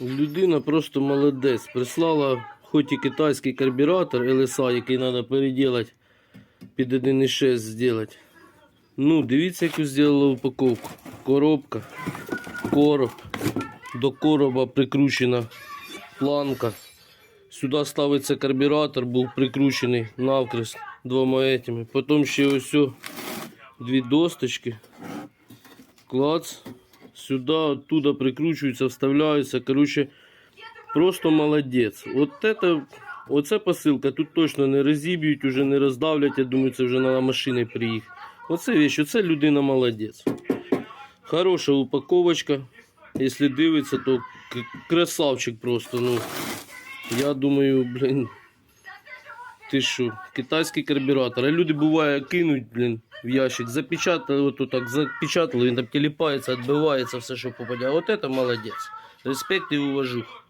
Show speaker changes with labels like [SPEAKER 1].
[SPEAKER 1] Людина просто молодець. Прислала хоч і китайський карбюратор LSA, який треба переділати під 1.6 зробити. Ну, дивіться, яку зробила упаковку. Коробка, короб, до короба прикручена планка. Сюди ставиться карбюратор, був прикручений навкрест двома этими. Потім ще ось дві досточки. Клац. Сюди, оттуда прикручуються, вставляються. Короче, просто молодець. От это, оце посилка. Тут точно не розіб'ють, уже не роздавлять. Я думаю, це вже на машини приїхати. Оце вещь, оце людина молодець. Хороша упаковочка. Якщо дивиться, то красавчик просто. Ну, я думаю, блін. Ти що, китайський карбюратор. А люди буває кинуть, блін, в ящик, запечатали, от так запечатали, він там тіліпається, відбивається, все, що попадає. От це молодець. Респект і уважуха.